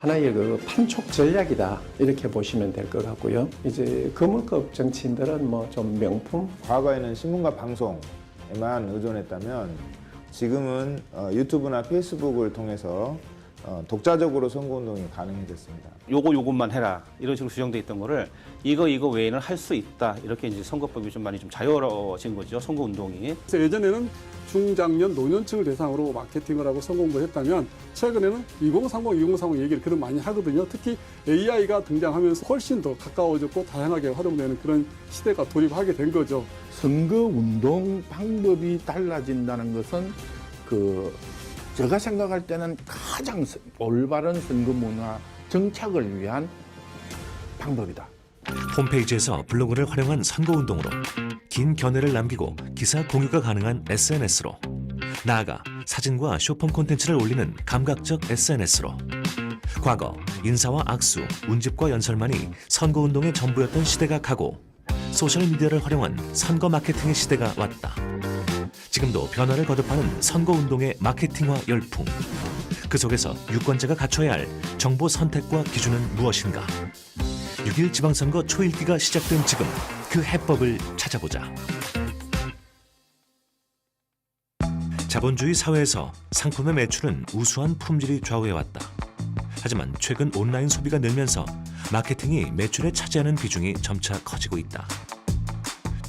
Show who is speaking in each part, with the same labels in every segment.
Speaker 1: 하나의 그 판촉 전략이다 이렇게 보시면 될 것 같고요. 이제 거물급 정치인들은 뭐 좀 명품
Speaker 2: 과거에는 신문과 방송에만 의존했다면 지금은 어, 유튜브나 페이스북을 통해서 어, 독자적으로 선거운동이 가능해졌습니다.
Speaker 3: 요거 요것만 해라 이런 식으로 규정돼 있던 거를 이거 이거 외에는 할 수 있다 이렇게 이제 선거법이 좀 많이 좀 자유로워진 거죠 선거 운동이
Speaker 4: 그래서 예전에는 중장년 노년층을 대상으로 마케팅을 하고 성공을 했다면 최근에는 2030, 2030 얘기를 그런 많이 하거든요. 특히 AI가 등장하면서 훨씬 더 가까워졌고 다양하게 활용되는 그런 시대가 돌입하게 된 거죠.
Speaker 5: 선거 운동 방법이 달라진다는 것은 그 제가 생각할 때는 가장 스- 올바른 선거 문화 정착을 위한 방법이다.
Speaker 6: 홈페이지에서 블로그를 활용한 선거운동으로 긴 견해를 남기고 기사 공유가 가능한 SNS로 나아가 사진과 쇼폼 콘텐츠를 올리는 감각적 SNS로 과거 인사와 악수, 운집과 연설만이 선거운동의 전부였던 시대가 가고 소셜미디어를 활용한 선거 마케팅의 시대가 왔다. 지금도 변화를 거듭하는 선거운동의 마케팅화 열풍. 그 속에서 유권자가 갖춰야 할 정보 선택과 기준은 무엇인가? 6일 지방선거 초일기가 시작된 지금 그 해법을 찾아보자. 자본주의 사회에서 상품의 매출은 우수한 품질이 좌우해왔다. 하지만 최근 온라인 소비가 늘면서 마케팅이 매출에 차지하는 비중이 점차 커지고 있다.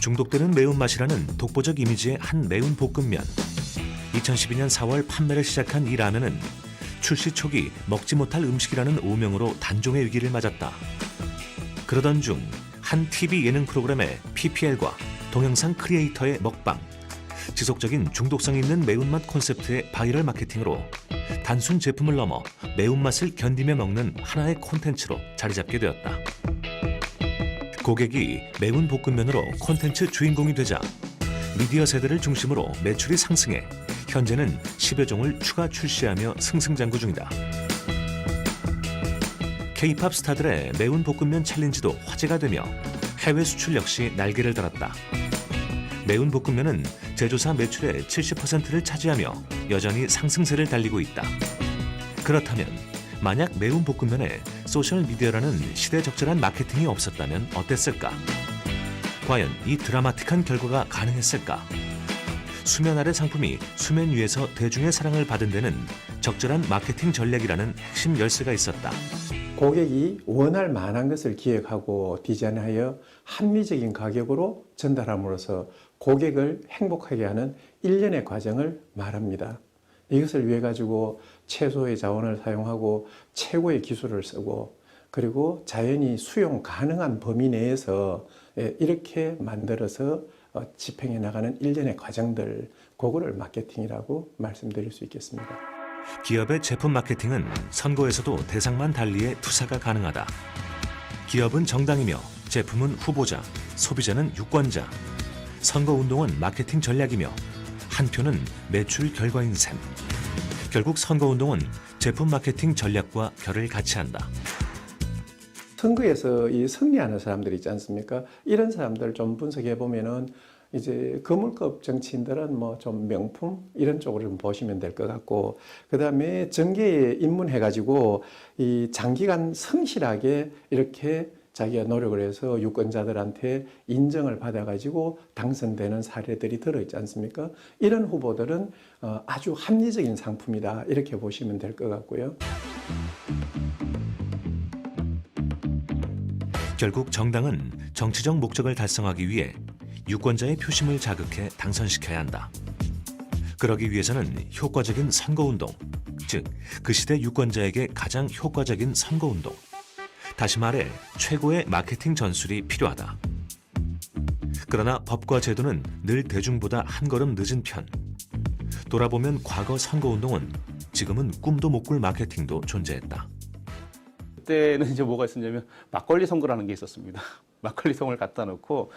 Speaker 6: 중독되는 매운맛이라는 독보적 이미지의 한 매운 볶음면. 2012년 4월 판매를 시작한 이 라면은 출시 초기 먹지 못할 음식이라는 오명으로 단종의 위기를 맞았다. 그러던 중 한 TV 예능 프로그램의 PPL과 동영상 크리에이터의 먹방, 지속적인 중독성 있는 매운맛 콘셉트의 바이럴 마케팅으로 단순 제품을 넘어 매운맛을 견디며 먹는 하나의 콘텐츠로 자리 잡게 되었다. 고객이 매운 볶음면으로 콘텐츠 주인공이 되자 미디어 세대를 중심으로 매출이 상승해 현재는 10여 종을 추가 출시하며 승승장구 중이다. K-팝 스타들의 매운 볶음면 챌린지도 화제가 되며 해외 수출 역시 날개를 달았다. 매운 볶음면은 제조사 매출의 70%를 차지하며 여전히 상승세를 달리고 있다. 그렇다면 만약 매운 볶음면에 소셜 미디어라는 시대 적절한 마케팅이 없었다면 어땠을까? 과연 이 드라마틱한 결과가 가능했을까? 수면 아래 상품이 수면 위에서 대중의 사랑을 받은 데는 적절한 마케팅 전략이라는 핵심 열쇠가 있었다.
Speaker 1: 고객이 원할 만한 것을 기획하고 디자인하여 합리적인 가격으로 전달함으로써 고객을 행복하게 하는 일련의 과정을 말합니다. 이것을 위해 가지고 최소의 자원을 사용하고 최고의 기술을 쓰고 그리고 자연히 수용 가능한 범위 내에서 예, 이렇게 만들어서 어, 집행해 나가는 일련의 과정들 그거를 마케팅이라고 말씀드릴 수 있겠습니다.
Speaker 6: 기업의 제품 마케팅은 선거에서도 대상만 달리해 투사가 가능하다. 기업은 정당이며 제품은 후보자, 소비자는 유권자. 선거 운동은 마케팅 전략이며 한 표는 매출 결과인 셈. 결국 선거 운동은 제품 마케팅 전략과 결을 같이 한다.
Speaker 1: 선거에서 이 승리하는 사람들 있지 않습니까? 이런 사람들 좀 분석해 보면은 이제 거물급 정치인들은 뭐 좀 명품 이런 쪽으로 좀 보시면 될 것 같고 그 다음에 정계에 입문해 가지고 이 장기간 성실하게 이렇게 자기가 노력을 해서 유권자들한테 인정을 받아 가지고 당선되는 사례들이 들어 있지 않습니까? 이런 후보들은 어, 아주 합리적인 상품이다 이렇게 보시면 될 것 같고요.
Speaker 6: 결국 정당은 정치적 목적을 달성하기 위해 유권자의 표심을 자극해 당선시켜야 한다. 그러기 위해서는 효과적인 선거운동, 즉 그 시대 유권자에게 가장 효과적인 선거운동, 다시 말해 최고의 마케팅 전술이 필요하다. 그러나 법과 제도는 늘 대중보다 한 걸음 늦은 편. 돌아보면 과거 선거운동은 지금은 꿈도 못 꿀 마케팅도 존재했다.
Speaker 3: 그때는 이제 뭐가 있었냐면 막걸리 선거라는 게 있었습니다. 막걸리 성을 갖다 놓고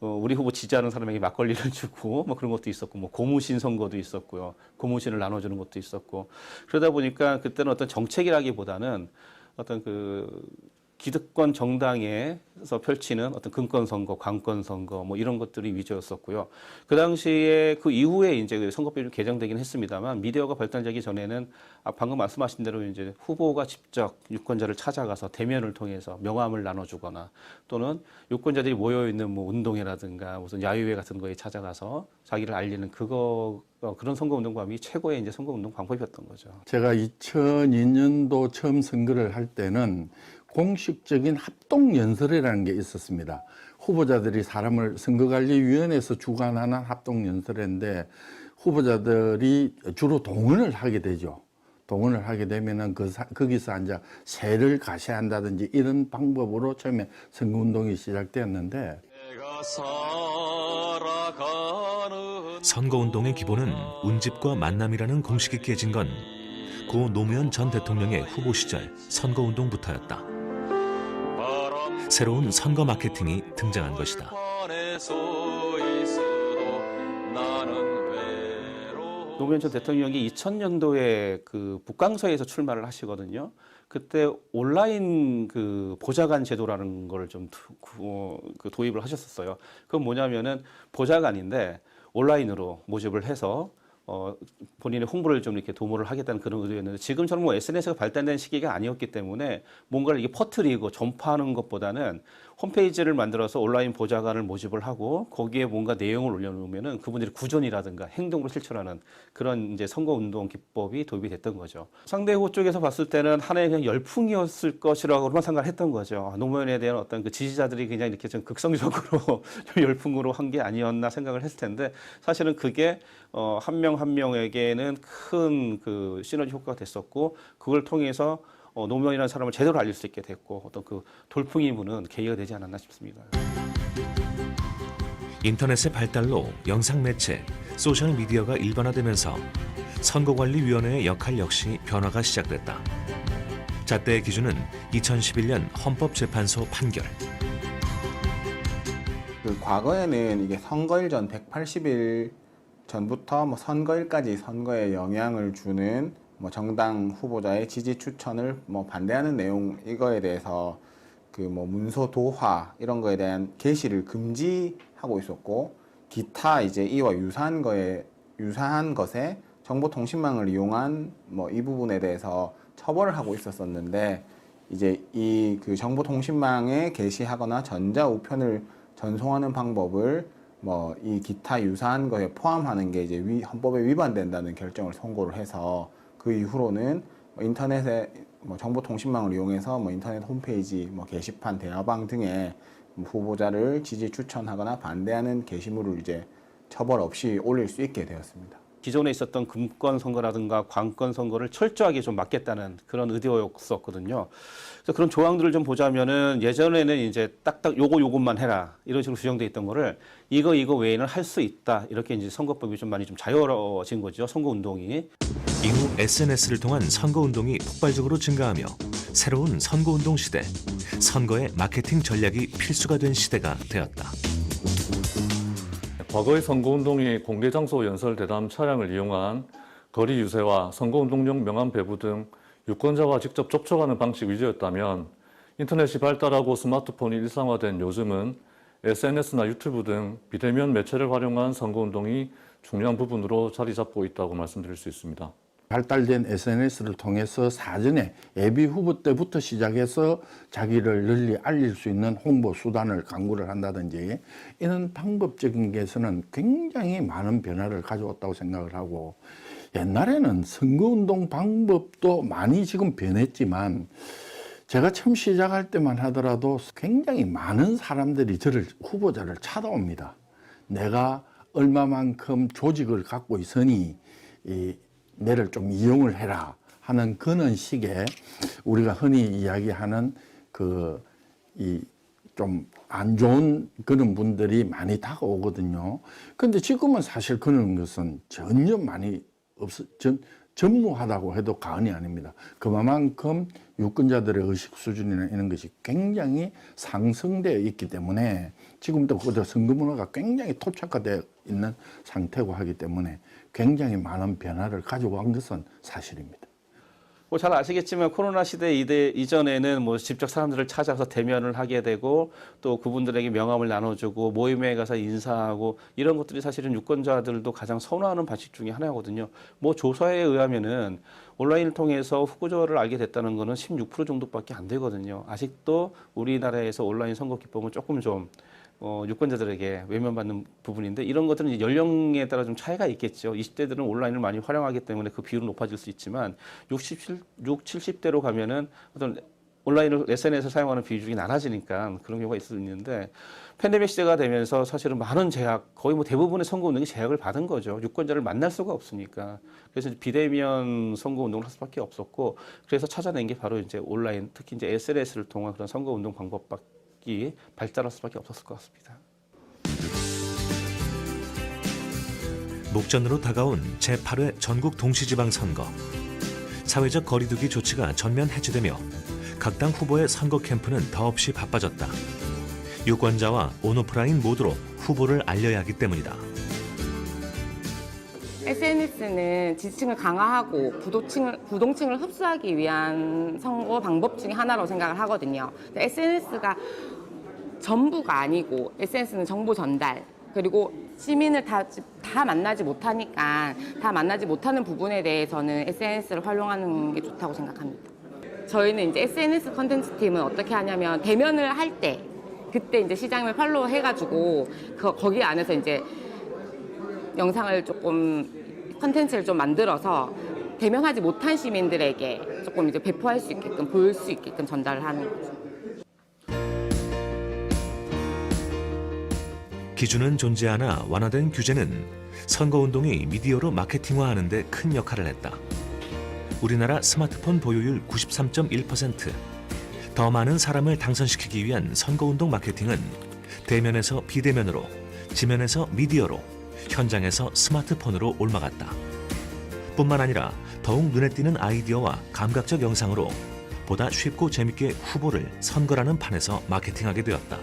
Speaker 3: 어, 우리 후보 지지하는 사람에게 막걸리를 주고 뭐 그런 것도 있었고 뭐 고무신 선거도 있었고요. 고무신을 나눠주는 것도 있었고 그러다 보니까 그때는 어떤 정책이라기보다는 어떤 그 기득권 정당에서 펼치는 어떤 금권 선거, 관권 선거 뭐 이런 것들이 위주였었고요. 그 당시에 그 이후에 이제 그 선거법이 개정되긴 했습니다만 미디어가 발달되기 전에는 아, 방금 말씀하신 대로 이제 후보가 직접 유권자를 찾아가서 대면을 통해서 명함을 나눠주거나 또는 유권자들이 모여 있는 뭐 운동회라든가 무슨 야유회 같은 거에 찾아가서 자기를 알리는 그거 어, 그런 선거운동감이 최고의 이제 선거운동 방법이었던 거죠.
Speaker 5: 제가 2002년도 처음 선거를 할 때는 공식적인 합동연설이라는 게 있었습니다. 후보자들이 사람을 선거관리위원회에서 주관하는 합동연설인데 후보자들이 주로 동원을 하게 되죠. 동원을 하게 되면은 그 사- 거기서 이제 세를 가세한다든지 이런 방법으로 처음에 선거운동이 시작되었는데
Speaker 6: 선거운동의 기본은 운집과 만남이라는 공식이 깨진 건 고 노무현 전 대통령의 후보 시절 선거운동부터였다. 새로운 선거 마케팅이 등장한 것이다.
Speaker 3: 노무현 전 대통령이 2000년도에 그 북강서에서 출마를 하시거든요. 그때 온라인 그 보좌관 제도라는 걸좀그 도입을 하셨었어요. 그건 뭐냐면은 보좌관인데 온라인으로 모집을 해서 어, 본인의 홍보를 좀 이렇게 도모를 하겠다는 그런 의도였는데 지금처럼 뭐 SNS가 발달된 시기가 아니었기 때문에 뭔가를 이게 퍼뜨리고 전파하는 것보다는 홈페이지를 만들어서 온라인 보좌관을 모집을 하고 거기에 뭔가 내용을 올려놓으면은 그분들이 구전이라든가 행동으로 실천하는 그런 이제 선거 운동 기법이 도입이 됐던 거죠. 상대 후보 쪽에서 봤을 때는 하나의 그냥 열풍이었을 것이라고만 생각을 했던 거죠. 아, 노무현에 대한 어떤 그 지지자들이 그냥 이렇게 좀 극성적으로 좀 열풍으로 한 게 아니었나 생각을 했을 텐데 사실은 그게 어, 한 명 한 명에게는 큰 그 시너지 효과가 됐었고 그걸 통해서 어, 노무현이라는 사람을 제대로 알릴 수 있게 됐고 어떤 그 돌풍이 부는 계기가 되지 않았나 싶습니다.
Speaker 6: 인터넷의 발달로 영상 매체, 소셜 미디어가 일반화되면서 선거관리위원회의 역할 역시 변화가 시작됐다. 잣대의 기준은 2011년 헌법재판소 판결.
Speaker 7: 그 과거에는 이게 선거일 전 180일 전부터 뭐 선거일까지 선거에 영향을 주는 뭐 정당 후보자의 지지 추천을 뭐 반대하는 내용 이거에 대해서 그 뭐 문서 도화 이런 거에 대한 게시를 금지하고 있었고 기타 이제 이와 유사한 거에 유사한 것에 정보통신망을 이용한 뭐 이 부분에 대해서 처벌을 하고 있었었는데 이제 이 그 정보통신망에 게시하거나 전자 우편을 전송하는 방법을 뭐 이 기타 유사한 거에 포함하는 게 이제 위, 헌법에 위반된다는 결정을 선고를 해서 그 이후로는 뭐 인터넷에 뭐 정보통신망을 이용해서 뭐 인터넷 홈페이지, 뭐 게시판, 대화방 등에 뭐 후보자를 지지 추천하거나 반대하는 게시물을 이제 처벌 없이 올릴 수 있게 되었습니다.
Speaker 3: 기존에 있었던 금권 선거라든가 관권 선거를 철저하게 좀 막겠다는 그런 의도였었거든요. 그래서 그런 조항들을 좀 보자면은 예전에는 이제 딱딱 요거 요것만 해라 이런 식으로 규정돼 있던 거를 이거 이거 외에는 할 수 있다 이렇게 이제 선거법이 좀 많이 좀 자유로워진 거죠 선거 운동이.
Speaker 6: SNS를 통한 선거운동이 폭발적으로 증가하며 새로운 선거운동 시대, 선거의 마케팅 전략이 필수가 된 시대가 되었다.
Speaker 8: 과거의 선거운동이 공개 장소 연설 대담 차량을 이용한 거리 유세와 선거운동용 명함 배부 등 유권자와 직접 접촉하는 방식 위주였다면 인터넷이 발달하고 스마트폰이 일상화된 요즘은 SNS나 유튜브 등 비대면 매체를 활용한 선거운동이 중요한 부분으로 자리 잡고 있다고 말씀드릴 수 있습니다.
Speaker 5: 발달된 SNS를 통해서 사전에 예비 후보 때부터 시작해서 자기를 널리 알릴 수 있는 홍보 수단을 강구를 한다든지 이런 방법적인 게서는 굉장히 많은 변화를 가져왔다고 생각을 하고 옛날에는 선거운동 방법도 많이 지금 변했지만 제가 처음 시작할 때만 하더라도 굉장히 많은 사람들이 저를 후보자를 찾아옵니다. 내가 얼마만큼 조직을 갖고 있으니 이 내를 좀 이용을 해라 하는 그런 식의 우리가 흔히 이야기하는 그 이 좀 안 좋은 그런 분들이 많이 다가오거든요. 근데 지금은 사실 그런 것은 전혀 많이 없어 전 전무하다고 해도 과언이 아닙니다. 그만큼 유권자들의 의식 수준이나 이런 것이 굉장히 상승되어 있기 때문에 지금도 그 선거 문화가 굉장히 토착화되어 있는 상태고 하기 때문에 굉장히 많은 변화를 가지고 간 것은 사실입니다.
Speaker 3: 뭐 잘 아시겠지만 코로나 시대 이대 이전에는 뭐 직접 사람들을 찾아서 대면을 하게 되고 또 그분들에게 명함을 나눠주고 모임에 가서 인사하고 이런 것들이 사실은 유권자들도 가장 선호하는 방식 중에 하나거든요. 뭐 조사에 의하면은 온라인을 통해서 후보자를 알게 됐다는 거는 16% 정도밖에 안 되거든요. 아직도 우리나라에서 온라인 선거 기법은 조금 좀 어, 유권자들에게 외면받는 부분인데 이런 것들은 이제 연령에 따라 좀 차이가 있겠죠. 20대들은 온라인을 많이 활용하기 때문에 그 비율은 높아질 수 있지만 60, 6, 70대로 가면은 어떤 온라인을 SNS를 사용하는 비중이 낮아지니까 그런 경우가 있을 수 있는데 팬데믹 시대가 되면서 사실은 많은 제약, 거의 뭐 대부분의 선거 운동이 제약을 받은 거죠. 유권자를 만날 수가 없으니까. 그래서 비대면 선거 운동을 할 수밖에 없었고 그래서 찾아낸 게 바로 이제 온라인, 특히 이제 SNS를 통한 그런 선거 운동 방법밖에 발달할 수밖에 없었을 것 같습니다.
Speaker 6: 목전으로 다가온 제8회 전국 동시지방선거. 사회적 거리두기 조치가 전면 해제되며 각 당 후보의 선거 캠프는 더없이 바빠졌다. 유권자와 온오프라인 모두로 후보를 알려야 하기 때문이다.
Speaker 9: SNS는 지지층을 강화하고 부도층을, 부동층을 흡수하기 위한 선거 방법 중에 하나라고 생각을 하거든요. SNS가 전부가 아니고 SNS는 정보 전달 그리고 시민을 다, 다 만나지 못하니까 다 만나지 못하는 부분에 대해서는 SNS를 활용하는 게 좋다고 생각합니다. 저희는 이제 SNS 컨텐츠 팀은 어떻게 하냐면 대면을 할 때 그때 이제 시장을 팔로우 해가지고 그, 거기 안에서 이제 영상을 조금 컨텐츠를 좀 만들어서 대면하지 못한 시민들에게 조금 이제 배포할 수 있게끔 보일 수 있게끔 전달을 하는 거죠.
Speaker 6: 기준은 존재하나 완화된 규제는 선거운동이 미디어로 마케팅화하는 데 큰 역할을 했다. 우리나라 스마트폰 보유율 93.1%. 더 많은 사람을 당선시키기 위한 선거운동 마케팅은 대면에서 비대면으로, 지면에서 미디어로, 현장에서 스마트폰으로 옮아갔다. 뿐만 아니라 더욱 눈에 띄는 아이디어와 감각적 영상으로 보다 쉽고 재밌게 후보를 선거라는 판에서 마케팅하게 되었다.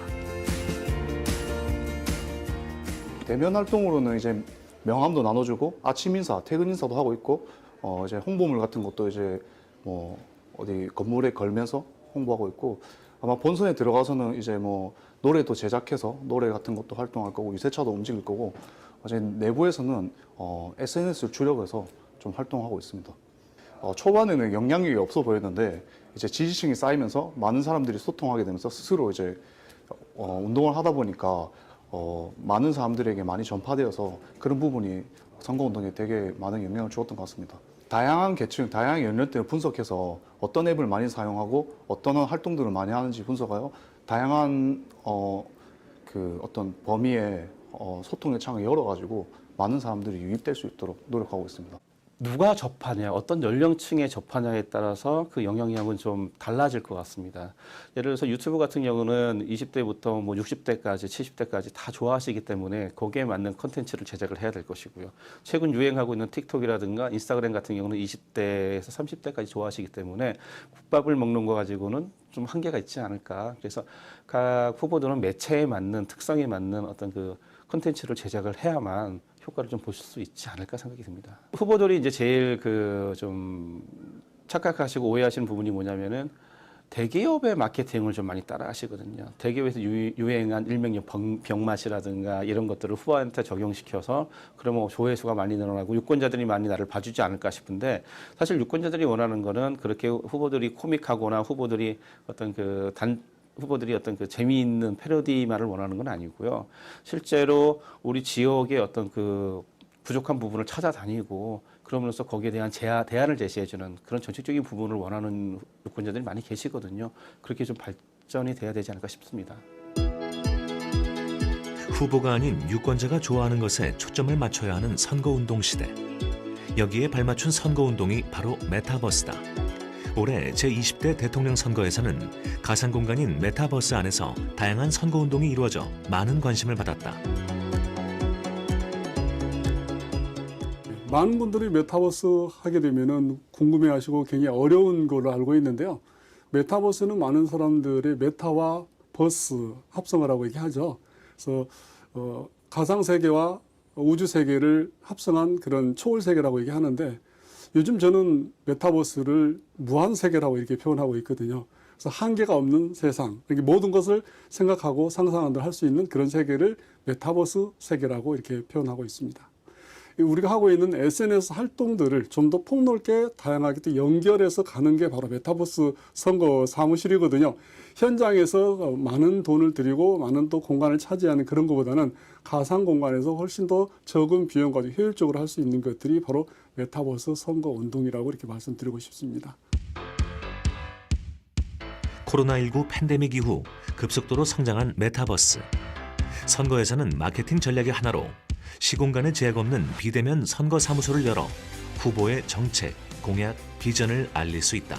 Speaker 10: 대면 활동으로는 이제 명함도 나눠주고 아침 인사, 퇴근 인사도 하고 있고 어 이제 홍보물 같은 것도 이제 뭐 어디 건물에 걸면서 홍보하고 있고 아마 본선에 들어가서는 이제 뭐 노래도 제작해서 노래 같은 것도 활동할 거고 유세차도 움직일 거고 이제 내부에서는 어 SNS를 주력해서 좀 활동하고 있습니다. 어 초반에는 영향력이 없어 보였는데 이제 지지층이 쌓이면서 많은 사람들이 소통하게 되면서 스스로 이제 어 운동을 하다 보니까 어, 많은 사람들에게 많이 전파되어서 그런 부분이 선거운동에 되게 많은 영향을 주었던 것 같습니다. 다양한 계층, 다양한 연령대를 분석해서 어떤 앱을 많이 사용하고 어떤 활동들을 많이 하는지 분석하여 다양한 어, 그 어떤 범위의 어, 소통의 창을 열어가지고 많은 사람들이 유입될 수 있도록 노력하고 있습니다.
Speaker 3: 누가 접하냐, 어떤 연령층에 접하냐에 따라서 그 영향력은 좀 달라질 것 같습니다. 예를 들어서 유튜브 같은 경우는 20대부터 뭐 60대까지, 70대까지 다 좋아하시기 때문에 거기에 맞는 컨텐츠를 제작을 해야 될 것이고요. 최근 유행하고 있는 틱톡이라든가 인스타그램 같은 경우는 20대에서 30대까지 좋아하시기 때문에 국밥을 먹는 거 가지고는 좀 한계가 있지 않을까. 그래서 각 후보들은 매체에 맞는 특성에 맞는 어떤 그 컨텐츠를 제작을 해야만 효과를 좀 보실 수 있지 않을까 생각이 듭니다. 후보들이 이제 제일 그 좀 착각하시고 오해하시는 부분이 뭐냐면은 대기업의 마케팅을 좀 많이 따라 하시거든요. 대기업에서 유, 유행한 일명의 병, 병맛이라든가 이런 것들을 후보한테 적용시켜서 그러면 조회수가 많이 늘어나고 유권자들이 많이 나를 봐주지 않을까 싶은데 사실 유권자들이 원하는 거는 그렇게 후보들이 코믹하거나 후보들이 어떤 그 단, 후보들이 어떤 그 재미있는 패러디만을 원하는 건 아니고요. 실제로 우리 지역의 어떤 그 부족한 부분을 찾아다니고 그러면서 거기에 대한 제안, 대안을 제시해주는 그런 정책적인 부분을 원하는 유권자들이 많이 계시거든요. 그렇게 좀 발전이 돼야 되지 않을까 싶습니다.
Speaker 6: 후보가 아닌 유권자가 좋아하는 것에 초점을 맞춰야 하는 선거운동 시대. 여기에 발맞춘 선거운동이 바로 메타버스다. 올해 제20대 대통령 선거에서는 가상 공간인 메타버스 안에서 다양한 선거 운동이 이루어져 많은 관심을 받았다.
Speaker 4: 많은 분들이 메타버스 하게 되면은 궁금해하시고 굉장히 어려운 걸로 알고 있는데요. 메타버스는 많은 사람들의 메타와 버스 합성을 하고 얘기하죠. 그래서 어, 가상 세계와 우주 세계를 합성한 그런 초월 세계라고 얘기하는데 요즘 저는 메타버스를 무한 세계라고 이렇게 표현하고 있거든요. 그래서 한계가 없는 세상, 이렇게 모든 것을 생각하고 상상한다 할 수 있는 그런 세계를 메타버스 세계라고 이렇게 표현하고 있습니다. 우리가 하고 있는 SNS 활동들을 좀 더 폭넓게 다양하게 또 연결해서 가는 게 바로 메타버스 선거 사무실이거든요. 현장에서 많은 돈을 들이고 많은 또 공간을 차지하는 그런 것보다는 가상 공간에서 훨씬 더 적은 비용 가지고 효율적으로 할 수 있는 것들이 바로 메타버스 선거 운동이라고 이렇게 말씀드리고 싶습니다.
Speaker 6: 코로나19 팬데믹 이후 급속도로 성장한 메타버스. 선거에서는 마케팅 전략의 하나로 시공간에 제약 없는 비대면 선거 사무소를 열어 후보의 정책, 공약, 비전을 알릴 수 있다.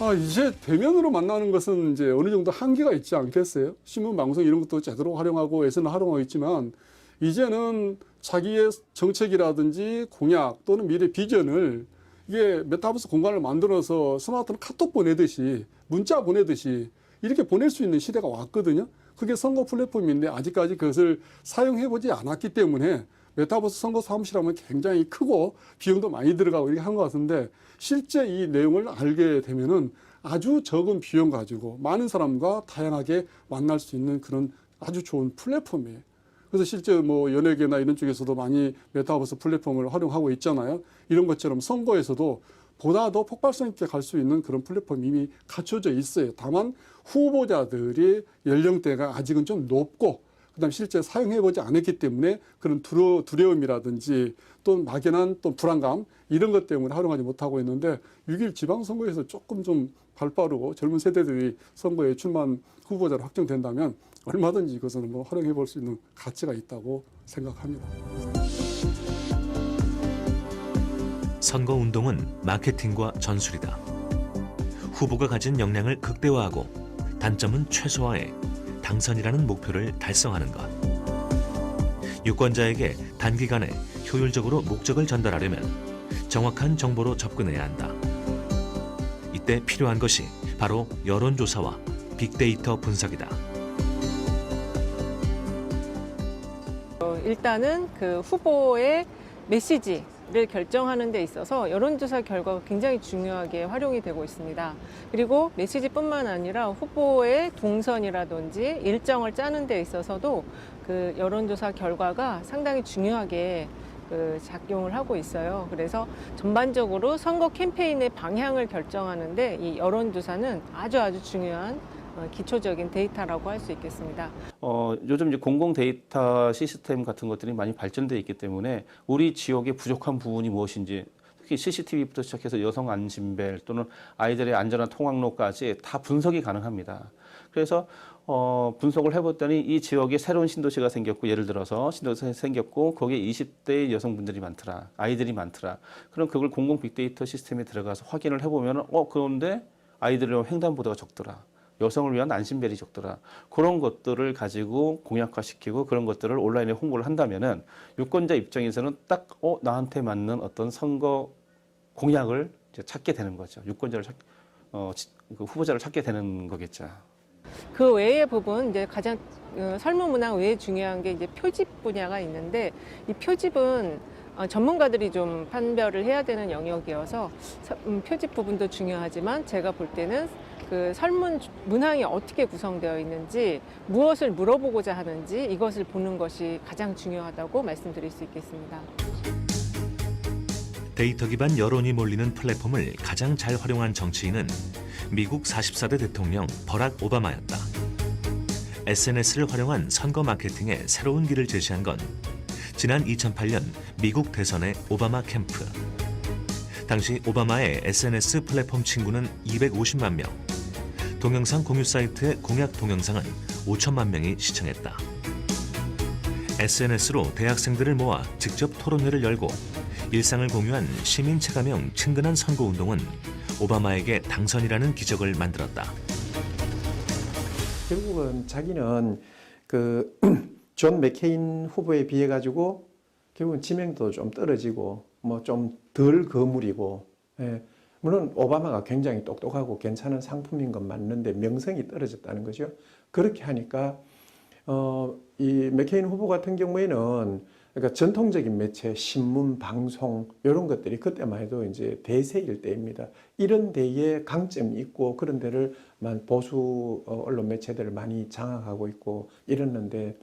Speaker 4: 아, 이제 대면으로 만나는 것은 이제 어느 정도 한계가 있지 않겠어요? 신문, 방송 이런 것도 제대로 활용하고 예전에 활용하고 있지만 이제는 자기의 정책이라든지 공약 또는 미래 비전을 이게 메타버스 공간을 만들어서 스마트폰 카톡 보내듯이 문자 보내듯이 이렇게 보낼 수 있는 시대가 왔거든요. 그게 선거 플랫폼인데 아직까지 그것을 사용해 보지 않았기 때문에 메타버스 선거 사무실 하면 굉장히 크고 비용도 많이 들어가고 이렇게 한 것 같은데 실제 이 내용을 알게 되면은 아주 적은 비용 가지고 많은 사람과 다양하게 만날 수 있는 그런 아주 좋은 플랫폼이에요. 그래서 실제 뭐 연예계나 이런 쪽에서도 많이 메타버스 플랫폼을 활용하고 있잖아요. 이런 것처럼 선거에서도 보다 더 폭발성 있게 갈 수 있는 그런 플랫폼이 이미 갖춰져 있어요. 다만 후보자들의 연령대가 아직은 좀 높고 그다음 실제 사용해보지 않았기 때문에 그런 두려, 두려움이라든지 또 막연한 또 불안감 이런 것 때문에 활용하지 못하고 있는데 6일 지방선거에서 조금 좀 발빠르고 젊은 세대들이 선거에 출마한 후보자로 확정된다면 얼마든지 이것은 뭐 활용해 볼 수 있는 가치가 있다고 생각합니다.
Speaker 6: 선거 운동은 마케팅과 전술이다. 후보가 가진 역량을 극대화하고 단점은 최소화해 당선이라는 목표를 달성하는 것. 유권자에게 단기간에 효율적으로 목적을 전달하려면 정확한 정보로 접근해야 한다. 이때 필요한 것이 바로 여론조사와 빅데이터 분석이다.
Speaker 11: 어, 일단은 그 후보의 메시지 를 결정하는 데 있어서 여론조사 결과가 굉장히 중요하게 활용이 되고 있습니다. 그리고 메시지뿐만 아니라 후보의 동선이라든지 일정을 짜는 데 있어서도 그 여론조사 결과가 상당히 중요하게 그 작용을 하고 있어요. 그래서 전반적으로 선거 캠페인의 방향을 결정하는데 이 여론조사는 아주 아주 중요한 어, 기초적인 데이터라고 할 수 있겠습니다.
Speaker 3: 어, 요즘 이제 공공 데이터 시스템 같은 것들이 많이 발전돼 있기 때문에 우리 지역의 부족한 부분이 무엇인지 특히 CCTV부터 시작해서 여성 안심벨 또는 아이들의 안전한 통학로까지 다 분석이 가능합니다. 그래서 어, 분석을 해봤더니 이 지역에 새로운 신도시가 생겼고 예를 들어서 신도시가 생겼고 거기에 20대 여성분들이 많더라 아이들이 많더라 그럼 그걸 공공 빅데이터 시스템에 들어가서 확인을 해보면 어 그런데 아이들의 횡단보도가 적더라 여성을 위한 안심벨이 적더라 그런 것들을 가지고 공약화시키고 그런 것들을 온라인에 홍보를 한다면은 유권자 입장에서는 딱 어 나한테 맞는 어떤 선거 공약을 이제 찾게 되는 거죠 유권자를 찾, 어, 지- 그 후보자를 찾게 되는 거겠죠.
Speaker 11: 그 외의 부분 이제 가장 어, 설문 문항 외에 중요한 게 이제 표집 분야가 있는데 이 표집은 어, 전문가들이 좀 판별을 해야 되는 영역이어서 서- 음, 표집 부분도 중요하지만 제가 볼 때는 그 설문 주- 문항이 어떻게 구성되어 있는지 무엇을 물어보고자 하는지 이것을 보는 것이 가장 중요하다고 말씀드릴 수 있겠습니다.
Speaker 6: 데이터 기반 여론이 몰리는 플랫폼을 가장 잘 활용한 정치인은 미국 44대 대통령 버락 오바마였다. SNS를 활용한 선거 마케팅의 새로운 길을 제시한 건 지난 2008년 미국 대선의 오바마 캠프. 당시 오바마의 SNS 플랫폼 친구는 250만 명. 동영상 공유 사이트의 공약 동영상은 5천만 명이 시청했다. SNS로 대학생들을 모아 직접 토론회를 열고 일상을 공유한 시민 체감형 친근한 선거 운동은 오바마에게 당선이라는 기적을 만들었다.
Speaker 1: 결국은 자기는 그 존 맥케인 후보에 비해 가지고 결국은 지명도 좀 떨어지고 뭐 좀 덜 거물이고 예. 물론 오바마가 굉장히 똑똑하고 괜찮은 상품인 건 맞는데 명성이 떨어졌다는 거죠. 그렇게 하니까 어, 이 맥케인 후보 같은 경우에는 그러니까 전통적인 매체, 신문, 방송 이런 것들이 그때만 해도 이제 대세일 때입니다. 이런 데에 강점이 있고 그런 데를 만 보수 어, 언론 매체들을 많이 장악하고 있고 이랬는데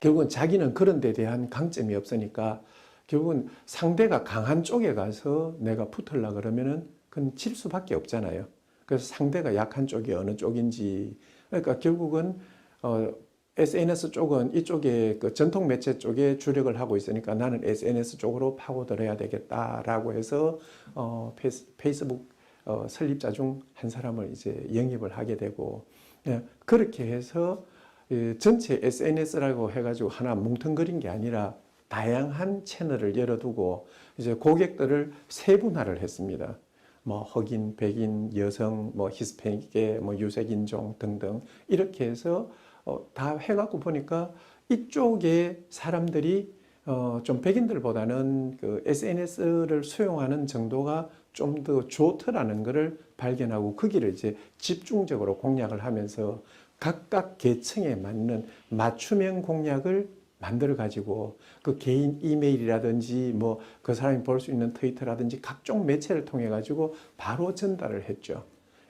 Speaker 1: 결국은 자기는 그런 데 대한 강점이 없으니까 결국은 상대가 강한 쪽에 가서 내가 붙으려 그러면은 그건 질 수밖에 없잖아요. 그래서 상대가 약한 쪽이 어느 쪽인지 그러니까 결국은 어 SNS 쪽은 이쪽에 그 전통 매체 쪽에 주력을 하고 있으니까 나는 SNS 쪽으로 파고들어야 되겠다라고 해서 어 페이스, 페이스북 어 설립자 중 한 사람을 이제 영입을 하게 되고 예, 그렇게 해서 예, 전체 SNS라고 해가지고 하나 뭉텅거린 게 아니라 다양한 채널을 열어두고 이제 고객들을 세분화를 했습니다. 뭐 흑인, 백인, 여성, 뭐 히스패닉계, 뭐 유색인종 등등 이렇게 해서 어, 다 해갖고 보니까 이쪽에 사람들이 어, 좀 백인들보다는 그 SNS를 수용하는 정도가 좀 더 좋더라는 것을 발견하고 거기를 이제 집중적으로 공략을 하면서 각각 계층에 맞는 맞춤형 공략을 만들어 가지고 그 개인 이메일이라든지 뭐 그 사람이 볼 수 있는 트위터라든지 각종 매체를 통해 가지고 바로 전달을 했죠.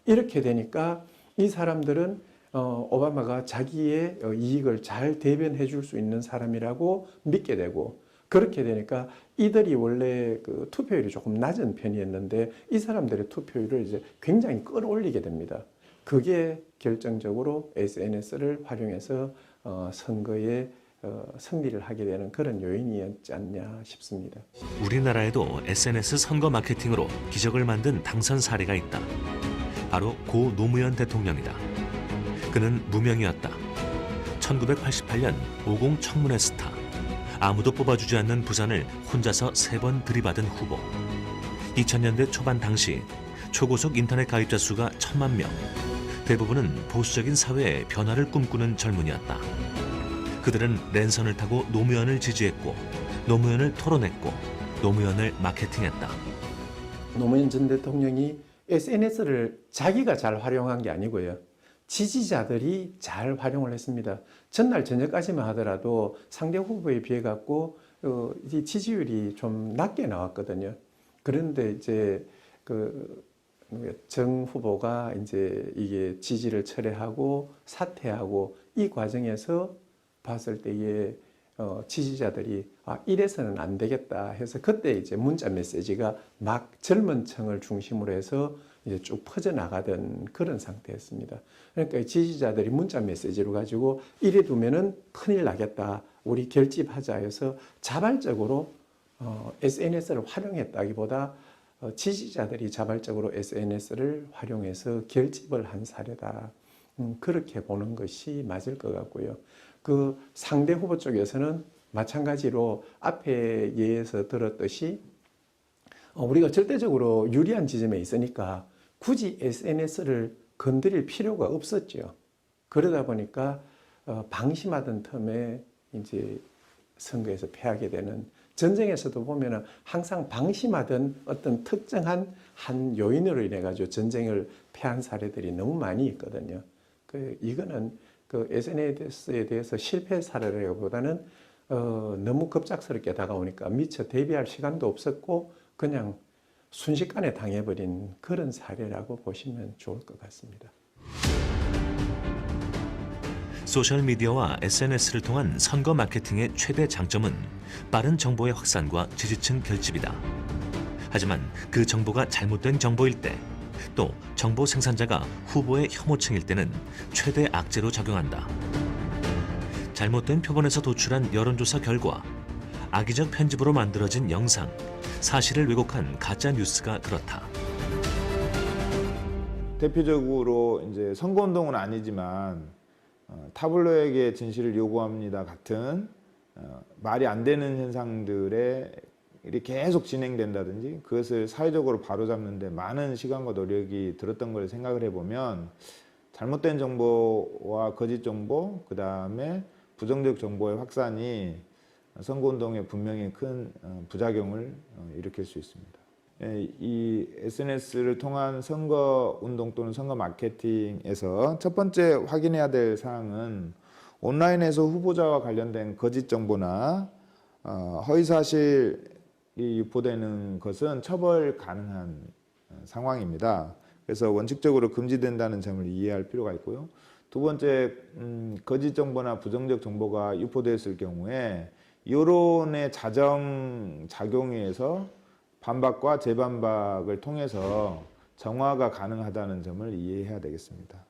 Speaker 1: 이렇게 되니까 이 사람들은 어, 오바마가 자기의 어, 이익을 잘 대변해 줄 수 있는 사람이라고 믿게 되고 그렇게 되니까 이들이 원래 그 투표율이 조금 낮은 편이었는데 이 사람들의 투표율을 이제 굉장히 끌어올리게 됩니다. 그게 결정적으로 SNS를 활용해서 어, 선거에 어, 승리를 하게 되는 그런 요인이었지 않냐 싶습니다.
Speaker 6: 우리나라에도 SNS 선거 마케팅으로 기적을 만든 당선 사례가 있다. 바로 고 노무현 대통령이다. 그는 무명이었다. 1988년 50 청문회 스타. 아무도 뽑아주지 않는 부산을 혼자서 세 번 들이받은 후보. 2000년대 초반 당시 초고속 인터넷 가입자 수가 천만 명. 대부분은 보수적인 사회의 변화를 꿈꾸는 젊은이였다. 그들은 랜선을 타고 노무현을 지지했고 노무현을 토론했고 노무현을 마케팅했다.
Speaker 1: 노무현 전 대통령이 SNS를 자기가 잘 활용한 게 아니고요. 지지자들이 잘 활용을 했습니다. 전날 저녁까지만 하더라도 상대 후보에 비해 갖고 어, 이 지지율이 좀 낮게 나왔거든요. 그런데 이제 그 정 후보가 이제 이게 지지를 철회하고 사퇴하고 이 과정에서 봤을 때에 어, 지지자들이 아 이래서는 안 되겠다 해서 그때 이제 문자 메시지가 막 젊은 층을 중심으로 해서 이제 쭉 퍼져 나가던 그런 상태였습니다. 그러니까 이 지지자들이 문자 메시지로 가지고 이래 두면은 큰일 나겠다. 우리 결집하자 해서 자발적으로 어, SNS를 활용했다기보다 어, 지지자들이 자발적으로 SNS를 활용해서 결집을 한 사례다. 음, 그렇게 보는 것이 맞을 것 같고요. 그 상대 후보 쪽에서는 마찬가지로 앞에 예에서 들었듯이 어, 우리가 절대적으로 유리한 지점에 있으니까 굳이 SNS를 건드릴 필요가 없었죠. 그러다 보니까 어, 방심하던 틈에 이제 선거에서 패하게 되는 전쟁에서도 보면은 항상 방심하던 어떤 특정한 한 요인으로 인해 가지고 전쟁을 패한 사례들이 너무 많이 있거든요. 그 이거는 그 SNS에 대해서 실패 사례라기보다는 어, 너무 급작스럽게 다가오니까 미처 대비할 시간도 없었고 그냥 순식간에 당해버린 그런 사례라고 보시면 좋을 것 같습니다.
Speaker 6: 소셜미디어와 SNS를 통한 선거 마케팅의 최대 장점은 빠른 정보의 확산과 지지층 결집이다. 하지만 그 정보가 잘못된 정보일 때, 또 정보 생산자가 후보의 혐오층일 때는 최대 악재로 작용한다. 잘못된 표본에서 도출한 여론조사 결과, 악의적 편집으로 만들어진 영상, 사실을 왜곡한 가짜 뉴스가 그렇다.
Speaker 2: 대표적으로 이제 선거운동은 아니지만 어, 타블로에게 진실을 요구합니다 같은 어, 말이 안 되는 현상들 에 이렇게 계속 진행된다든지 그것을 사회적으로 바로잡는데 많은 시간과 노력이 들었던 걸 생각을 해보면 잘못된 정보와 거짓 정보 그 다음에 부정적 정보의 확산이 선거운동에 분명히 큰 어, 부작용을 어, 일으킬 수 있습니다. 예, 이 SNS를 통한 선거 운동 또는 선거 마케팅에서 첫 번째 확인해야 될 사항은 온라인에서 후보자와 관련된 거짓 정보나 어, 허위 사실이 유포되는 것은 처벌 가능한 어, 상황입니다. 그래서 원칙적으로 금지된다는 점을 이해할 필요가 있고요. 두 번째, 음, 거짓 정보나 부정적 정보가 유포되었을 경우에 여론의 자정 작용에 의해서 반박과 재반박을 통해서 정화가 가능하다는 점을 이해해야 되겠습니다.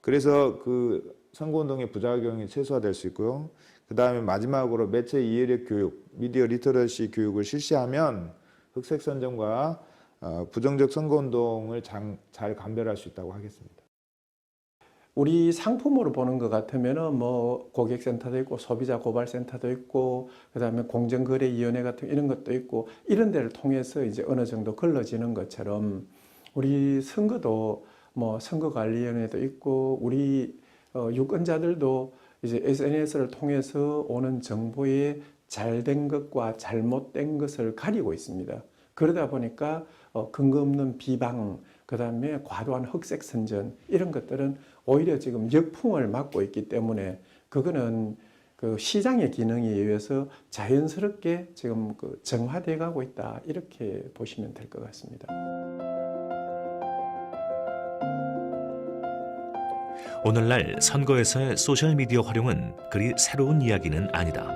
Speaker 2: 그래서 그 선거운동의 부작용이 최소화될 수 있고요. 그 다음에 마지막으로 매체 이해력 교육, 미디어 리터러시 교육을 실시하면 흑색 선정과 어, 부정적 선거운동을 장- 잘 감별할 수 있다고 하겠습니다.
Speaker 1: 우리 상품으로 보는 것 같으면은 뭐 고객센터도 있고 소비자 고발센터도 있고 그다음에 공정거래위원회 같은 이런 것도 있고 이런 데를 통해서 이제 어느 정도 걸러지는 것처럼 우리 선거도 뭐 선거관리위원회도 있고 우리 어, 유권자들도 이제 SNS를 통해서 오는 정보에 잘된 것과 잘못된 것을 가리고 있습니다. 그러다 보니까 어, 근거 없는 비방, 그 다음에 과도한 흑색 선전 이런 것들은 오히려 지금 역풍을 맞고 있기 때문에 그거는 그 시장의 기능에 의해서 자연스럽게 지금 그 정화돼 가고 있다 이렇게 보시면 될 것 같습니다.
Speaker 6: 오늘날 선거에서의 소셜미디어 활용은 그리 새로운 이야기는 아니다.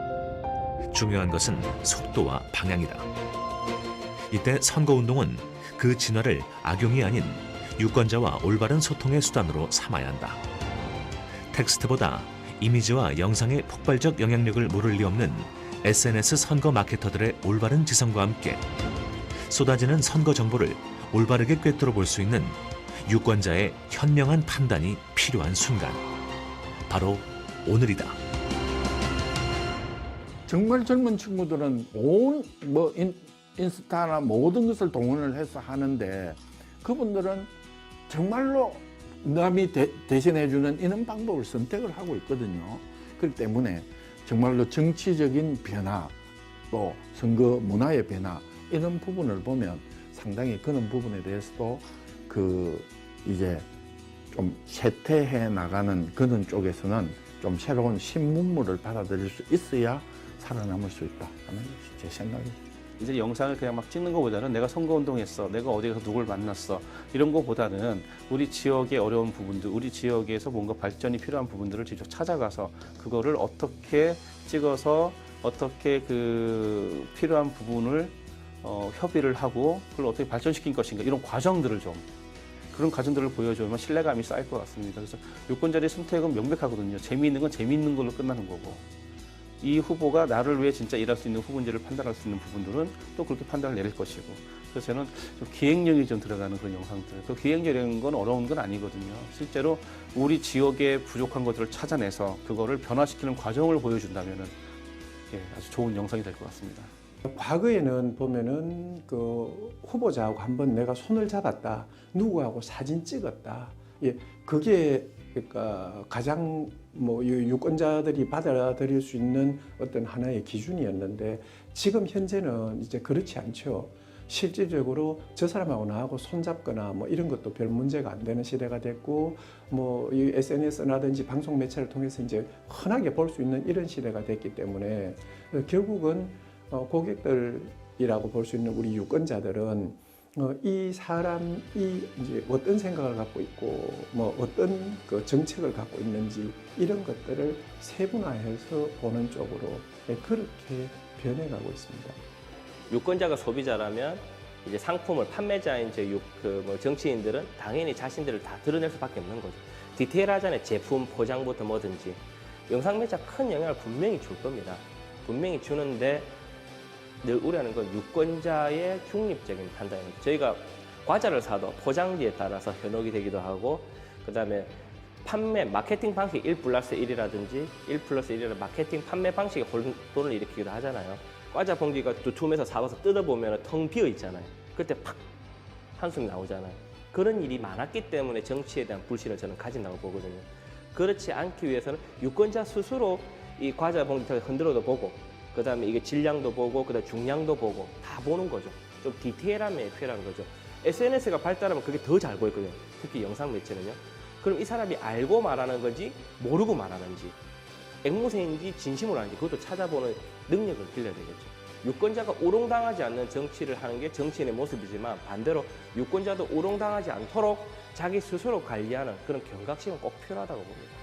Speaker 6: 중요한 것은 속도와 방향이다. 이때 선거운동은 그 진화를 악용이 아닌 유권자와 올바른 소통의 수단으로 삼아야 한다. 텍스트보다 이미지와 영상의 폭발적 영향력을 모를 리 없는 SNS 선거 마케터들의 올바른 지성과 함께 쏟아지는 선거 정보를 올바르게 꿰뚫어 볼 수 있는 유권자의 현명한 판단이 필요한 순간. 바로 오늘이다.
Speaker 5: 정말 젊은 친구들은 온 뭐 인스타나 모든 것을 동원을 해서 하는데 그분들은 정말로 남이 대, 대신해주는 이런 방법을 선택을 하고 있거든요. 그렇기 때문에 정말로 정치적인 변화 또 선거 문화의 변화 이런 부분을 보면 상당히 그런 부분에 대해서도 그 이제 좀 쇠퇴해 나가는 그런 쪽에서는 좀 새로운 신문물을 받아들일 수 있어야 살아남을 수 있다 하는 제 생각입니다.
Speaker 3: 이제 영상을 그냥 막 찍는 것보다는 내가 선거운동했어, 내가 어디 가서 누굴 만났어 이런 것보다는 우리 지역의 어려운 부분들, 우리 지역에서 뭔가 발전이 필요한 부분들을 직접 찾아가서 그거를 어떻게 찍어서 어떻게 그 필요한 부분을 어, 협의를 하고 그걸 어떻게 발전시킨 것인가 이런 과정들을 좀 그런 과정들을 보여주면 신뢰감이 쌓일 것 같습니다. 그래서 유권자의 선택은 명백하거든요. 재미있는 건 재미있는 걸로 끝나는 거고 이 후보가 나를 위해 진짜 일할 수 있는 후보인지를 판단할 수 있는 부분들은 또 그렇게 판단을 내릴 것이고 그래서 저는 좀 기획력이 좀 들어가는 그런 영상들 그 기획력이라는 건 어려운 건 아니거든요 실제로 우리 지역의 부족한 것들을 찾아내서 그거를 변화시키는 과정을 보여준다면 은 예, 아주 좋은 영상이 될 것 같습니다.
Speaker 1: 과거에는 보면은 그 후보자하고 한번 내가 손을 잡았다, 누구하고 사진 찍었다. 예, 그게 그러니까 가장 뭐 유- 유권자들이 받아들일 수 있는 어떤 하나의 기준이었는데 지금 현재는 이제 그렇지 않죠. 실질적으로 저 사람하고 나하고 손잡거나 뭐 이런 것도 별 문제가 안 되는 시대가 됐고 뭐 이 SNS라든지 방송 매체를 통해서 이제 흔하게 볼 수 있는 이런 시대가 됐기 때문에 결국은 어, 고객들이라고 볼 수 있는 우리 유권자들은 어, 이 사람이 이제 어떤 생각을 갖고 있고 뭐 어떤 그 정책을 갖고 있는지 이런 것들을 세분화해서 보는 쪽으로 예, 그렇게 변해가고 있습니다.
Speaker 12: 유권자가 소비자라면 이제 상품을 판매자인 이제 유, 그뭐 정치인들은 당연히 자신들을 다 드러낼 수밖에 없는 거죠. 디테일하잖아요. 제품 포장부터 뭐든지 영상 매체가 큰 영향을 분명히 줄 겁니다. 분명히 주는데 늘 우려하는 건 유권자의 중립적인 판단입니다. 저희가 과자를 사도 포장지에 따라서 현혹이 되기도 하고 그다음에 판매 마케팅 방식 1 플러스 1이라든지 1 플러스 1이라는 마케팅 판매 방식에 혼돈을 일으키기도 하잖아요. 과자 봉지가 두툼해서 사와서 뜯어보면 텅 비어 있잖아요. 그때 팍 한숨이 나오잖아요. 그런 일이 많았기 때문에 정치에 대한 불신을 저는 가진다고 보거든요. 그렇지 않기 위해서는 유권자 스스로 이 과자 봉지를 흔들어도 보고 그다음에 이게 질량도 보고 그다음 에 중량도 보고 다 보는 거죠. 좀 디테일함이 필요한 거죠. SNS가 발달하면 그게 더 잘 보이거든요. 특히 영상 매체는요. 그럼 이 사람이 알고 말하는 건지 모르고 말하는지 앵무새인지 진심으로 하는지 그것도 찾아보는 능력을 길러야 되겠죠. 유권자가 우롱당하지 않는 정치를 하는 게 정치인의 모습이지만 반대로 유권자도 우롱당하지 않도록 자기 스스로 관리하는 그런 경각심은 꼭 필요하다고 봅니다.